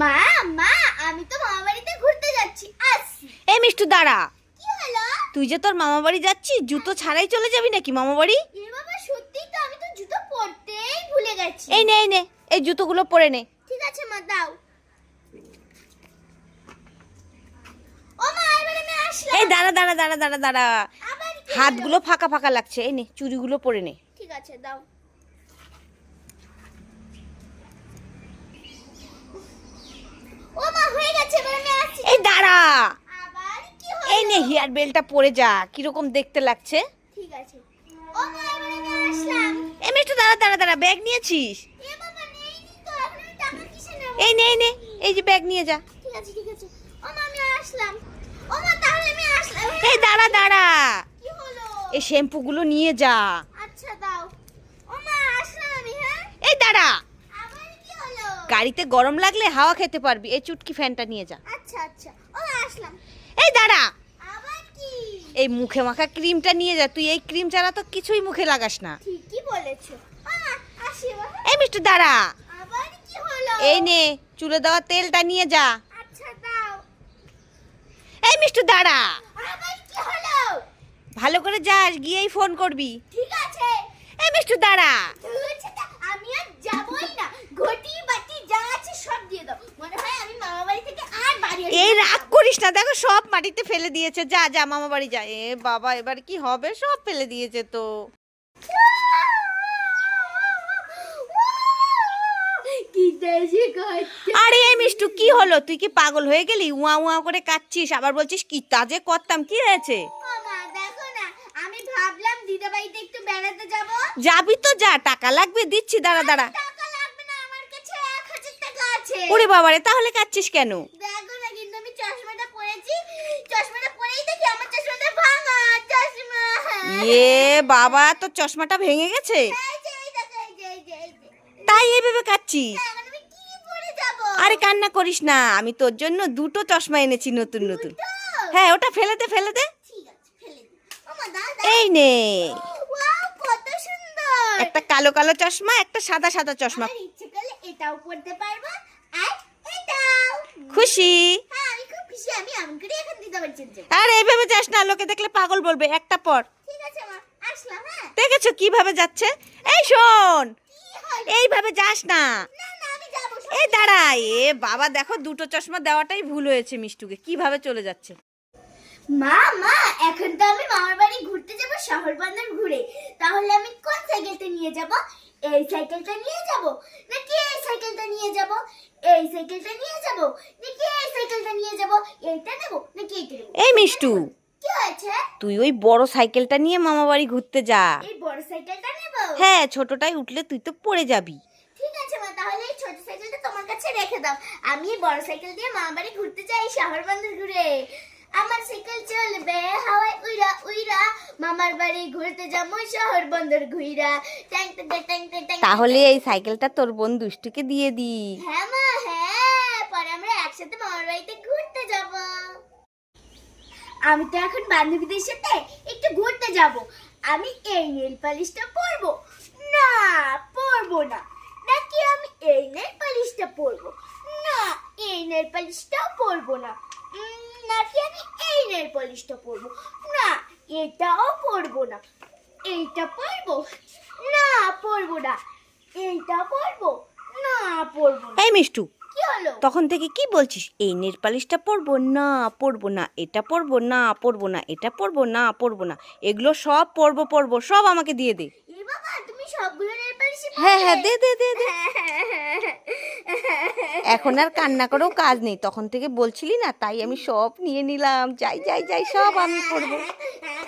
মা মা আমি তো মামা বাড়িতে ঘুরতে যাচ্ছি। এই মিষ্টু দাঁড়া। কি হলো? তুই যে তোর মামা বাড়ি যাচ্ছিস জুতো ছাড়াই চলে যাবি নাকি মামা বাড়ি? এ বাবা সত্যি তো আমি তো জুতো পরতেই ভুলে গেছি। এই নে এই নে এই জুতোগুলো পরে নে। ঠিক আছে মা দাও। ও মা এবারে আমি আসলাম। এই দাঁড়া দাঁড়া দাঁড়া দাঁড়া দাঁড়া। হাতগুলো ফাঁকা ফাঁকা লাগছে। এই নে চুড়িগুলো পরে নে। ঠিক আছে দাও ও মা হয়ে গেছে এবার আমি আসছি এই দাঁড়া। এই নে হেয়ার বেলটা পরে যা কীরকম দেখতে লাগছে? ঠিক আছে। এই মিষ্টু দাঁড়া দাঁড়া দাঁড়া ব্যাগ নিয়েছিস? এই নে এই নে এই যে ব্যাগ নিয়ে যা। ঠিক আছে ঠিক আছে। আমি আসলাম। তাহলে আমি আসলাম। এই দাঁড়া দাঁড়া। এই শ্যাম্পুগুলো নিয়ে যা আচ্ছা দাও ও মা আসলাম আমি হ্যাঁ এই দাঁড়া আবার কি হলো গাড়িতে গরম লাগলে হাওয়া খেতে পারবি। এই চুটকি ফ্যানটা নিয়ে যা। আচ্ছা আচ্ছা। ও আসলাম। এই দাঁড়া। আবার কি? এই মুখে মাখা ক্রিমটা নিয়ে যা। তুই এই ক্রিম ছাড়া তো কিছুই মুখে লাগাস না। ঠিকই বলেছ। এই মিষ্টু দাঁড়া। আবার কি হলো? এই নে চুলে দেওয়া তেলটা নিয়ে যা। আচ্ছা দাও। এই মিষ্টু দাঁড়া। আবার কি হলো? ভালো করে যাস গিয়েই ফোন করবি। ঠিক আছে। এই মিষ্টু দাঁড়া ধুয়েছে তা আমি আর যাবই না ঘটি বাটি যা আছে সব দিয়ে দাও মনে হয় আমি মামা বাড়ি থেকে আর বাড়ি আসব এই রাগ করিস না দেখো সব মাটিতে ফেলে দিয়েছে যা যা মামা বাড়ি যা। এ বাবা এবার কি হবে? সব ফেলে দিয়েছে তো। আরে এই মিষ্টু কি হলো? তুই কি পাগল হয়ে গেলি? উয়া উয়া করে কাচ্ছিস আবার বলছিস কি তাজে করতাম কি হয়েছে? ও মা দেখো না আমি ভাবলাম দিদা বাড়িতে একটু বেড়াতে যাব। যাবি তো যা টাকা লাগবে দিচ্ছি দাঁড়া দাঁড়া টাকা লাগবে না আমার কাছে এক হাজার টাকা আছে ওরে বাবারে তাহলে কাচ্ছিস কেন? দেখো না কিন্তু আমি চশমাটা পরেছি। চশমাটা পরেই দেখি আমার চশমাটা ভাঙা চশমা। ইয়ে বাবা তোর চশমাটা ভেঙে গেছে? তাই এইভাবে কাচ্ছিস যাব? আরে কান্না করিস না আমি তোর জন্য দুটো চশমা এনেছি নতুন নতুন। হ্যাঁ ওটা ফেলে দে ফেলে দে। এই নে। একটা কালো কালো চশমা একটা সাদা সাদা চশমা। ইচ্ছে করলে এটাও পড়তে পারব। যে আর এইভাবে যাস না লোকে দেখলে পাগল বলবে একটা পর। হ্যাঁ। দেখেছ কীভাবে যাচ্ছে? এই শোন এইভাবে যাস না। এই দাঁড়া এ বাবা দেখো দুটো চশমা দেওয়াটাই ভুল হয়েছে মিষ্টুকে কীভাবে চলে যাচ্ছে? মা মা এখন তো আমি মামার বাড়ি ঘুরতে যাব শহর বন্দর ঘুরে। তাহলে আমি কোন সাইকেলটা নিয়ে যাব? এই সাইকেলটা নিয়ে যাব? নাকি এই সাইকেলটা নিয়ে যাব? এই সাইকেলটা নিয়ে যাব? নাকি এই সাইকেলটা নিয়ে যাব? এইটা নেব? নাকি এইটা নেব? এই মিষ্টু। কি হয়েছে? তুই ওই বড় সাইকেলটা নিয়ে মামা বাড়ি ঘুরতে যা। এই বড় সাইকেলটা নেব? হ্যাঁ ছোটটাই উঠলে তুই তো পড়ে যাবি। ঠিক আছে মা তাহলে এই ছোট সাইকেলটা তোমার কাছে রেখে দাও। আমি এই বড় সাইকেল দিয়ে মামা বাড়ি ঘুরতে যাই শহর বন্দর ঘুরে। আমার সাইকেল চলবে হাওয়ায় উইরা উইরা। মামার বাড়ি ঘুরতে যাব শহর বন্দর ঘুইরা। ট্যাং ট্যাং ট্যাং ট্যাং। তাহলে এই সাইকেলটা তোর বোন দুষ্টুকে দিয়ে দি। হ্যাঁ মা হ্যাঁ। পরে আমরা একসাথে মামার বাড়িতে ঘুরতে যাব। আমি তো এখন বান্ধবীদের সাথে একটু ঘুরতে যাব। আমি এই নেল পালিশটা পরবো। না পরবো না। নাকি আমি এই নেল পালিশটা পরবো? না এই নেল পালিশটাও পরবো না। নেল পালিশটা পরবো না এটাও পরবো না। এইটা পরবো না পরবো না। এইটা পরবো না পরবো এই মিষ্টু তখন থেকে কি বলছিস? এই নেল পালিশটা পরবো না পরবো না। এটা পরবো না পরবো না। এটা পরবো না পরবো না। এগুলো সব পরবো পরবো সব আমাকে দিয়ে দে। বাবা তুমি সবগুলো নেল পালিশ হ্যাঁ হ্যাঁ দে দে দে দে। এখন আর কান্না করেও কাজ নেই। তখন থেকে বলছিলি না, তাই আমি সব নিয়ে নিলাম। যাই যাই যাই, সব আমি হ্যাঁ